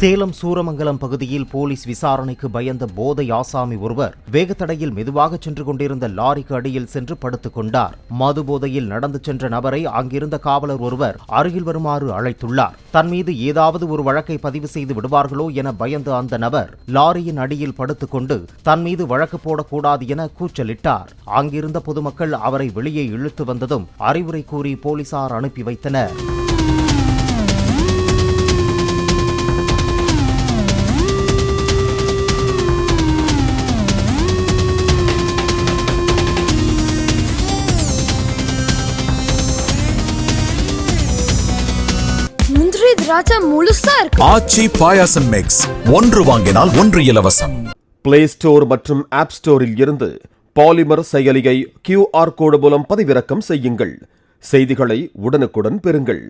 சேலம் சூரமங்கலம் பகுதியில் போலீஸ் விசாரணைக்கு பயந்த போதை ஆசாமி ஒருவர் வேகத்தடையில் மெதுவாக சென்று கொண்டிருந்த லாரிக்கு அடியில் சென்று படுத்துக் கொண்டார். மது போதையில் நடந்து சென்ற நபரை அங்கிருந்த காவலர் ஒருவர் அருகில் வருமாறு அழைத்துள்ளார். தன் மீது ஏதாவது ஒரு வழக்கை பதிவு செய்து விடுவார்களோ என பயந்த அந்த நபர் லாரியின் அடியில் படுத்துக்கொண்டு தன் மீது வழக்கு போடக்கூடாது என கூச்சலிட்டார். அங்கிருந்த பொதுமக்கள் அவரை வெளியே இழுத்து வந்ததும் அறிவுரை கூறி போலீசார் அனுப்பி வைத்தனர். திராட்சை முழுசா இருக்கு. ஆச்சி பாயாசம் மிக்ஸ் ஒன்று வாங்கினால் ஒன்று இலவசம். பிளே ஸ்டோர் மற்றும் ஆப் ஸ்டோரில் இருந்து பாலிமர் செயலியை கியூஆர் கோடு மூலம் பதிவிறக்கம் செய்யுங்கள். செய்திகளை உடனுக்குடன் பெறுங்கள்.